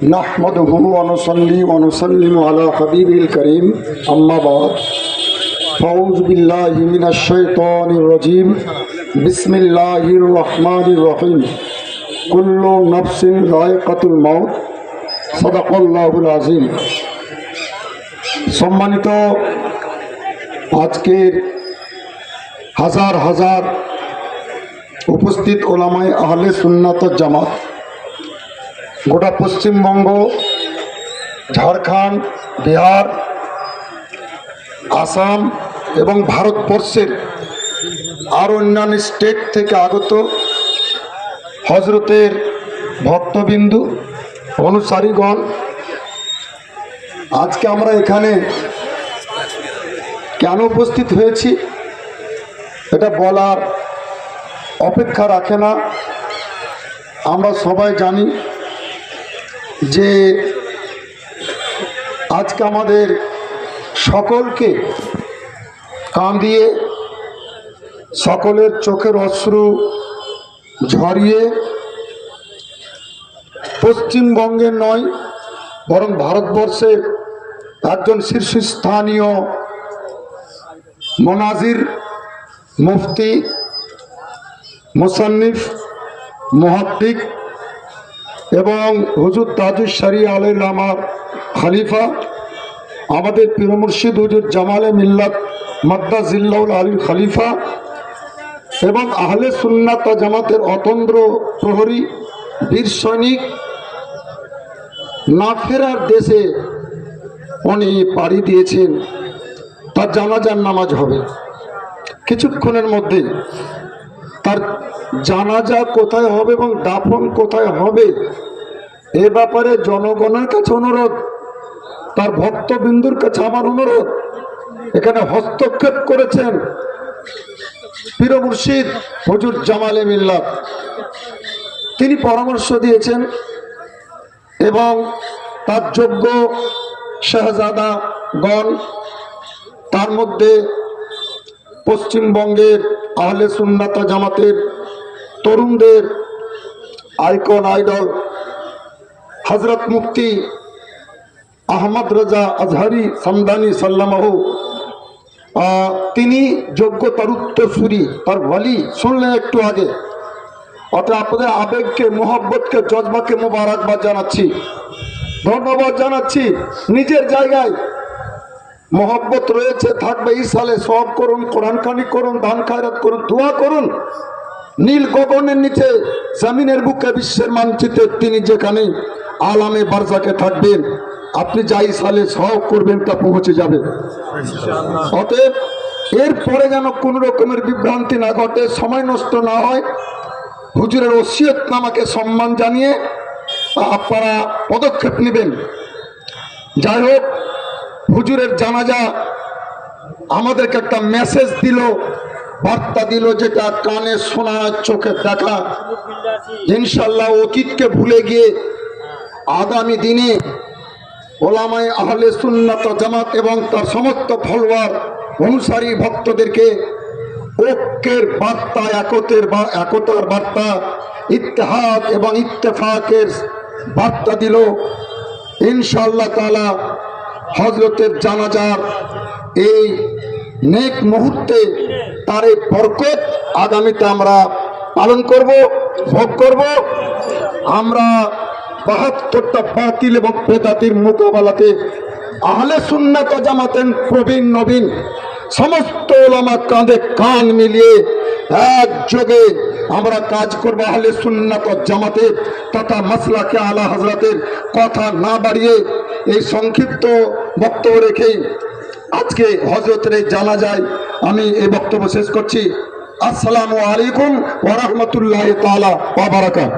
نحمده ونصلي ونسلم على حبيبه الكريم أما بعد فأعوذ بالله من الشيطان الرجيم بسم الله الرحمن الرحيم كل نفس ذائقة الموت صدق الله العظيم সম্মানিত আজকের হাজার হাজার উপস্থিত ওলামায় আহলে সুন্নাত জামাত গোটা পশ্চিমবঙ্গ, ঝাড়খণ্ড, বিহার, আসাম এবং ভারতবর্ষের আর অন্যান্য স্টেট থেকে আগত হজরতের ভক্তবিন্দু, অনুসারীগণ, আজকে আমরা এখানে কেন উপস্থিত হয়েছি এটা বলার অপেক্ষা রাখে না। আমরা সবাই জানি যে আজকে আমাদের সকলকে কাঁদিয়ে সকলের চোখের অশ্রু ঝরিয়ে পশ্চিমবঙ্গের নয়, বরং ভারতবর্ষের একজন শীর্ষস্থানীয় মোনাজির মুফতি, মুসান্নিফ, মহাদ্দিক এবং হুজুর তাজুর শারি আলের আমার খালিফা, আমাদের পীর মুর্শিদ হুজুর জামালে মিল্লাত মাদ্দা জিল্লাউল আলী খালিফা, এবং আহলে সুন্নাত জামাতের অতন্দ্র প্রহরী, বীর সৈনিক, না ফেরার দেশে উনি পাড়ি দিয়েছেন। তার জানাজার নামাজ হবে। কিছুক্ষণের মধ্যে তার জানাজা কোথায় হবে এবং দাফন কোথায় হবে, এ ব্যাপারে জনগণের কাছে অনুরোধ, তার ভক্তবিন্দুর কাছে আমার অনুরোধ। এখানে হস্তক্ষেপ করেছেন পীর মুর্শিদ হজুর জামালে মিল্লাত তিনি পরামর্শ দিয়েছেন এবং তার যোগ্য শাহজাদাগণ তার মধ্যে পশ্চিমবঙ্গের আহলে সুন্নাতা জামাতের তরুণদের আইকন, আইডল হজরত মুফতি আহমদ রাজা আজহারি সামদানি সাল্লামাহু তিনি যোগ্যতার উত্তরসূরি তার বলি শুনলেন একটু আগে। অর্থাৎ আপনাদের আবেগকে, মোহব্বতকে, জজবাকে মোবারকবাদ জানাচ্ছি। ধন্যবাদ জানাচ্ছি। নিজের জায়গায় মহব্বত রয়েছে থাকবে এই সালে সব করুন কোরআন খানি করুন দান খায়রাত করুন দোয়া করুন। নীল গগনের নিচে জামিনের বুকে বিশ্বের মানচিত্রে তিনি যেখানে আলামে বারজাকে থাকবেন আপনি যাই সালে সব করবেন তা পৌঁছে যাবে। অতএব এরপরে যেন কোনো রকমের বিভ্রান্তি না ঘটে সময় নষ্ট না হয় হুজুরের ওসিয়ত নামাকে সম্মান জানিয়ে আপনারা পদক্ষেপ নেবেন। যাই হোক হুজুরের জানাজা আমাদেরকে একটা মেসেজ দিল, বার্তা দিল যেটা কানে শোনা, চোখে দেখা। ইনশাল্লাহ অতীতকে ভুলে গিয়ে আগামী দিনে ওলামায় আহলে সুন্নত জামাত এবং তার সমস্ত ফলোয়ার, অনুসারী ভক্তদেরকে ঐক্যের বার্তা, একতের বা একতার বার্তা, ইত্তেহাদ এবং ইত্তেফাকের বার্তা দিল। ইনশাল্লাহ তালা হজরতের জানাজার এই নেক মুহূর্তে তার এই বরকত আগামীতে আমরা পালন করব, ভোগ করব। আমরা বাহাত্তরটা বাতিল এবং বেদাতির মোকাবেলাতে আহলে সুন্নাত জামাতেন প্রবীণ, নবীন সমস্ত ওলামা কাঁধে কান মিলিয়ে একযোগে আমরা কাজ করব আহলে সুন্নাত জামাতে। তথা মাসলাকে আলা হজরতের কথা না বাড়িয়ে এই সংক্ষিপ্ত বক্তব্য রেখেই আজকে হজরতের জানা যায় আমি এই বক্তব্য শেষ করছি। আসসালামু আলাইকুম ওরহমতুল্লাহ তালা ওবরাকাত